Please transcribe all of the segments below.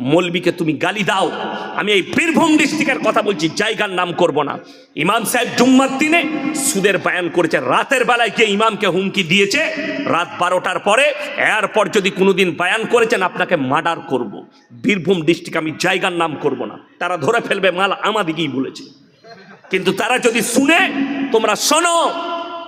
মলবিকে তুমি গালি দাও। আমি এই বীরভূম ডিস্ট্রিক্টের কথা বলছি, জায়গার নাম করব না। ইমাম সাহেব জুম্মার দিনে সুদের বায়ান করেছে, রাতের বেলায় গিয়ে ইমামকে হুমকি দিয়েছে। রাত বারোটার পরে এরপর যদি কোনোদিন বায়ান করেছেন, আপনাকে মার্ডার করব। বীরভূম ডিস্ট্রিক্ট আমি জায়গার নাম করব না। তারা ধরে ফেলবে, মাল আমাদিকেই বলেছে। কিন্তু তারা যদি শুনে, তোমরা শোনো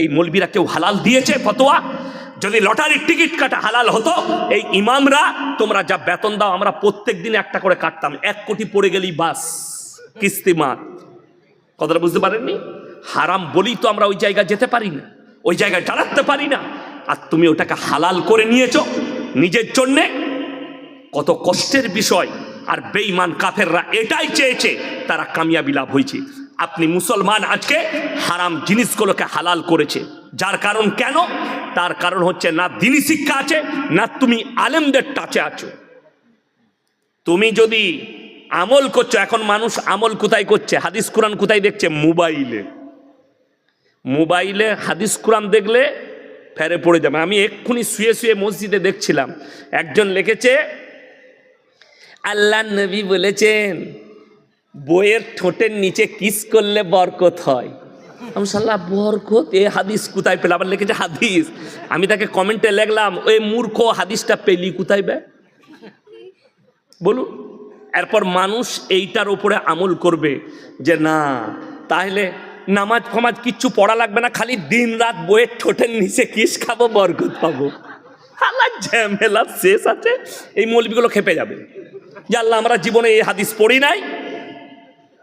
এই মলবিরা কেউ হালাল দিয়েছে, ফতোয়া? যদি লটারির টিকিট কাটা হালাল হতো, এই ইমামরা, তোমরা যা বেতন দাও, আমরা প্রত্যেক দিন একটা করে কাটতাম। এক কোটি পড়ে গেলেই বাস কিস্তিমাত কথাটা বুঝতে পারেননি? হারাম বলেই তো আমরা ওই জায়গায় যেতে পারি না, ওই জায়গায় দাঁড়াতে পারি না। আর তুমি ওটাকে হালাল করে নিয়েছো, নিজের জন্যে? কত কষ্টের বিষয়। আর বেঈমান কাফেররা এটাই চেয়েছে, তারা কামিয়াবি লাভ হয়েছে। আপনি মুসলমান আজকে হারাম জিনিসগুলোকে হালাল করেছে। যার কারণ কেন? তার কারণ হচ্ছে না দিনী শিক্ষা আছে, না তুমি আলেমদের টাচে আছো। তুমি যদি আমল করছ, এখন মানুষ আমল কোথায় করছে? হাদিস কোরআন কোথায় দেখছে? মোবাইলে। মোবাইলে হাদিস কোরআন দেখলে ফেরে পড়ে যাবে। আমি এক্ষুনি শুয়ে শুয়ে মসজিদে দেখছিলাম। একজন লিখেছে, আল্লাহ নবী বলেছেন বইয়ের ঠোঁটের নিচে কিস করলে বরকত হয়। আমি সাল্লাহ বরকত? এ হাদিস কোথায় পেলাম? আবার লিখেছে, হাদিস। আমি তাকে কমেন্টে লিখলাম, ওই মূর্খ হাদিসটা পেলি কোথায় বে? বলুন। এরপর মানুষ এইটার উপরে আমল করবে যে, না, তাহলে নামাজ ফামাজ কিচ্ছু পড়া লাগবে না, খালি দিন রাত বইয়ের ঠোঁটের নিচে কিস খাব, বরকত পাবো। হালা, ঝামেলা শেষ আছে। এই মৌলবিগুলো খেপে যাবে। যে, আল্লাহ, আমরা জীবনে এই হাদিস পড়ি নাই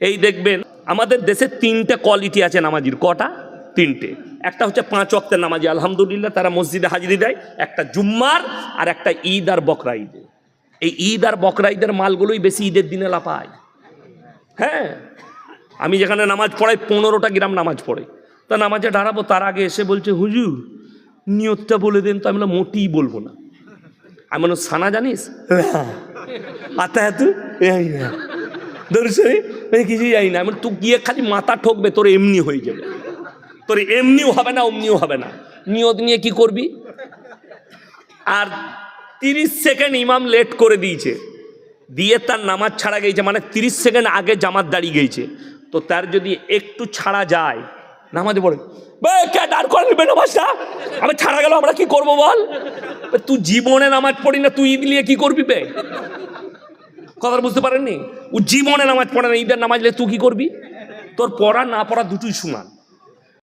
এই দেখবেন আমাদের দেশে তিনটে কোয়ালিটি আছে নামাজির কটা? তিনটে। একটা হচ্ছে পাঁচ অক্টের নামাজি আলহামদুলিল্লাহ তারা মসজিদে হাজিরি দেয় একটা জুম্মার আর একটা ঈদ আর বকরা ঈদে। এই ঈদ আর বকরা ঈদের মালগুলোই বেশি ঈদের দিনে লাপায় হ্যাঁ আমি যেখানে নামাজ পড়াই পনেরোটা গ্রাম নামাজ পড়ে। তা নামাজে দাঁড়াবো তার আগে এসে বলছে হুজুর নিয়তটা বলে দেন তো আমি বললাম, মোটেই বলব না। আমি বললাম, সানা জানিস? হ্যাঁ আতা এত দর্শনে কিছুই জানি না। তুই গিয়ে খালি মাথা ঠকবে, তোর এমনি হয়ে যাবে। তোর এমনিও হবে না, অমনিও হবে না। নিয়ত নিয়ে কি করবি? আর তিরিশ সেকেন্ড ইমাম লেট করে দিয়েছে। দিয়ে তার নামাজ ছাড়া গেছে মানে তিরিশ সেকেন্ড আগে জামাত দাঁড়িয়ে গেছে। তো তার যদি একটু ছাড়া যায়, নামাজে পড়ে কে করে নেবে নামাজটা আমি ছাড়া গেল আমরা কি করব বল? তুই জীবনে নামাজ পড়ি না, তুই ঈদ নিয়ে কি করবি বে? কথা বুঝতে পারেননি? ও জীবনে নামাজ পড়ে না, ঈদের নামাজ তুই কি করবি? তোর পড়া না পড়া দুটোই সমান।